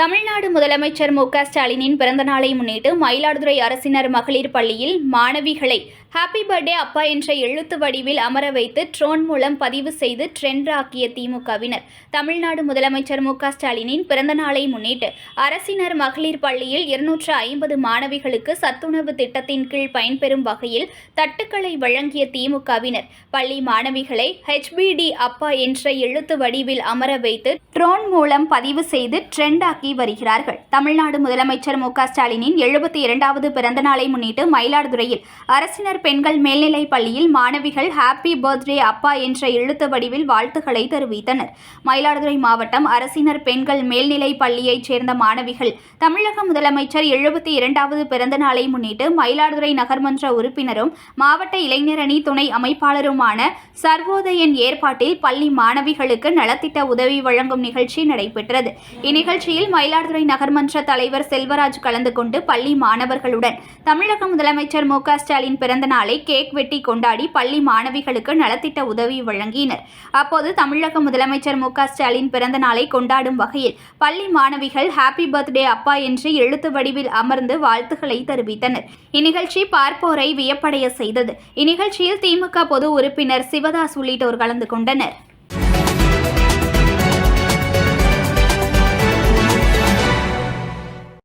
தமிழ்நாடு முதலமைச்சர் மு க ஸ்டாலினின் பிறந்தநாளை முன்னிட்டு மயிலாடுதுறை அரசினர் மகளிர் பள்ளியில் மாணவிகளை ஹாப்பி பர்த்டே அப்பா என்ற எழுத்து வடிவில் அமர வைத்து ட்ரோன் மூலம் பதிவு செய்து ட்ரெண்ட் ஆக்கிய திமுகவினர். தமிழ்நாடு முதலமைச்சர் மு ஸ்டாலினின் பிறந்த நாளை முன்னிட்டு அரசினர் மகளிர் பள்ளியில் இருநூற்று ஐம்பது மாணவிகளுக்கு சத்துணவு திட்டத்தின் கீழ் பயன்பெறும் வகையில் தட்டுக்களை வழங்கிய திமுகவினர். பள்ளி மாணவிகளை ஹெச்பிடி அப்பா என்ற எழுத்து வடிவில் அமர வைத்து ட்ரோன் மூலம் பதிவு செய்து ட்ரெண்ட் ஆக்கி வருகிறார்கள். தமிழ்நாடு முதலமைச்சர் மு ஸ்டாலினின் எழுபத்தி இரண்டாவது பிறந்த நாளை முன்னிட்டு மயிலாடுதுறையில் அரசினர் பெண்கள் மேல்நிலைப் பள்ளியில் மாணவிகள் ஹாப்பி பர்த்டே அப்பா என்ற எழுத்து வடிவில் வாழ்த்துக்களை தெரிவித்தனர். மயிலாடுதுறை மாவட்டம் அரசினர் பெண்கள் மேல்நிலைப் பள்ளியைச் சேர்ந்த மாணவிகள் தமிழக முதலமைச்சர் எழுபத்தி இரண்டாவது பிறந்த நாளை முன்னிட்டு மயிலாடுதுறை நகர்மன்ற உறுப்பினரும் மாவட்ட இளைஞரணி துணை அமைப்பாளருமான சர்வோதயன் ஏற்பாட்டில் பள்ளி மாணவிகளுக்கு நலத்திட்ட உதவி வழங்கும் நிகழ்ச்சி நடைபெற்றது. இந்நிகழ்ச்சியில் மயிலாடுதுறை நகர்மன்ற தலைவர் செல்வராஜ் கலந்து கொண்டு பள்ளி மாணவர்களுடன் தமிழக முதலமைச்சர் மு ஸ்டாலின் பிறந்த நாளை கேக் வெட்டி கொண்டாடி பள்ளி மாணவிகளுக்கு நலத்திட்ட உதவி வழங்கினர். அப்போது தமிழக முதலமைச்சர் மு ஸ்டாலின் பிறந்த நாளை கொண்டாடும் வகையில் பள்ளி மாணவிகள் ஹாப்பி பர்த்டே அப்பா என்று எழுத்து வடிவில் அமர்ந்து வாழ்த்துக்களை தெரிவித்தனர். இந்நிகழ்ச்சி பார்ப்போரை வியப்படைய செய்தது. இந்நிகழ்ச்சியில் திமுக பொது உறுப்பினர் சிவதாஸ் உள்ளிட்டோர் கலந்து கொண்டனர்.